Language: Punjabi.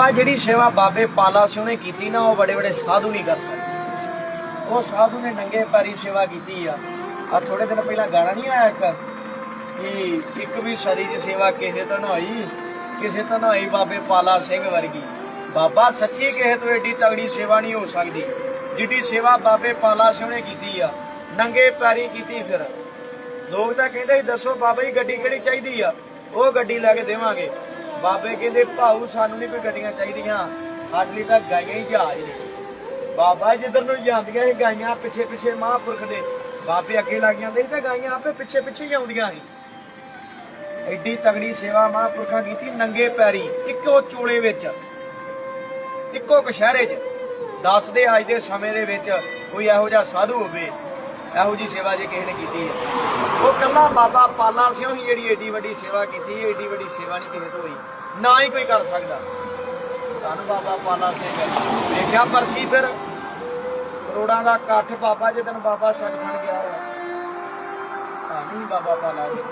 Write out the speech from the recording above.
ਆ ਜਿਹੜੀ ਸੇਵਾ ਬਾਬੇ ਪਾਲਾ ਸਿੰਘ ਨੇ ਕੀਤੀ ਨਾ, ਉਹ ਬੜੇ ਬੜੇ ਸਾਧੂ ਨਹੀਂ ਕਰ ਸਕਦੇ। ਉਹ ਸਾਧੂ ਨੇ ਨੰਗੇ ਪੈਰੀ ਸੇਵਾ ਕੀਤੀ ਆ। ਆ ਥੋੜੇ ਦਿਨ ਪਹਿਲਾਂ ਗਾਣਾ ਨਹੀਂ ਆਇਆ ਇੱਕ? ਕਿ ਇੱਕ ਵੀ ਸਦੀ ਦੀ ਸੇਵਾ ਕਿਸੇ ਤੋਂ ਨਾ ਹੋਈ, ਕਿਸੇ ਤੋਂ ਨਾ ਹੋਈ ਬਾਬੇ ਪਾਲਾ ਸਿੰਘ ਵਰਗੀ। ਬਾਬਾ ਸੱਚੀ ਕਿਸੇ ਤੋਂ ਏਡੀ ਤਗੜੀ ਸੇਵਾ ਨਹੀਂ ਹੋ ਸਕਦੀ। ਜਿੱਡੀ ਸੇਵਾ ਬਾਬੇ ਪਾਲਾ ਸਿੰਘ ਨੇ ਕੀਤੀ ਆ, ਨੰਗੇ ਪੈਰੀ ਕੀਤੀ ਫਿਰ। ਲੋਕ ਤਾਂ ਕਹਿੰਦੇ ਸੀ, ਦੱਸੋ ਬਾਬਾ ਜੀ ਗੱਡੀ ਕਿਹੜੀ ਚਾਹੀਦੀ ਆ? ਉਹ ਗੱਡੀ ਲੈ ਕੇ ਦੇਵਾਂਗੇ। ਬਾਬੇ ਕਹਿੰਦੇ ਭਾਊ ਸਾਨੂੰ ਨਹੀਂ ਕੋਈ ਗੱਡੀਆਂ ਚਾਹੀਦੀਆਂ। ਸਾਡੇ ਲਈ ਤਾਂ ਗਾਈਆਂ ਹੀ ਜਹਾਜ਼ ਨੇ। ਬਾਬਾ ਜਿੱਧਰ ਨੂੰ ਜਾਂਦੀਆਂ ਸੀ, ਗਾਈਆਂ ਪਿੱਛੇ ਪਿੱਛੇ ਮਹਾਂਪੁਰਖ ਦੇ। ਬਾਬੇ ਅੱਗੇ ਲੱਗ ਜਾਂਦੇ ਸੀ ਤੇ ਗਾਈਆਂ ਆਪੇ ਪਿੱਛੇ ਪਿੱਛੇ ਹੀ ਆਉਂਦੀਆਂ ਸੀ। ਐਡੀ ਤਗੜੀ ਸੇਵਾ ਮਹਾਂਪੁਰਖਾਂ ਕੀਤੀ, ਨੰਗੇ ਪੈਰੀ, ਇੱਕੋ ਚੋਲੇ ਵਿੱਚ, ਇੱਕੋ ਕਸ਼ਹਿਰੇ 'ਚ। ਦੱਸਦੇ ਅੱਜ ਦੇ ਸਮੇਂ ਦੇ ਵਿੱਚ ਕੋਈ ਇਹੋ ਜਿਹਾ ਸਾਧੂ ਹੋਵੇ। ਇਹੋ ਜੀ ਸੇਵਾ ਜੇ ਕਿਸੇ ਨੇ ਕੀਤੀ ਹੈ। ਉਹ ਕੱਲਾ ਬਾਬਾ ਪਾਲਾ ਸਿੰਘ ਹੀ ਜਿਹੜੀ ਏਡੀ ਵੱਡੀ ਸੇਵਾ ਕੀਤੀ ਏਡੀ ਵੱਡੀ ਸੇਵਾ ਨਹੀਂ ਕਿਸੇ ਤੋਂ ਹੋਈ। ਨਾ ਹੀ ਕੋਈ ਕਰ ਸਕਦਾ। ਧੰਨ ਬਾਬਾ ਪਾਲਾ ਸਿੰਘ ਦੇਖਿਆ ਪਰਸੀ ਫਿਰ ਕਰੋੜਾਂ ਦਾ ਇਕੱਠ ਬਾਬਾ ਜਦੋਂ ਬਾਬਾ ਸੱਚਖੰਡ ਗਿਆ ਧੰਨ ਹੀ ਬਾਬਾ ਪਾਲਾ ਸਿੰਘ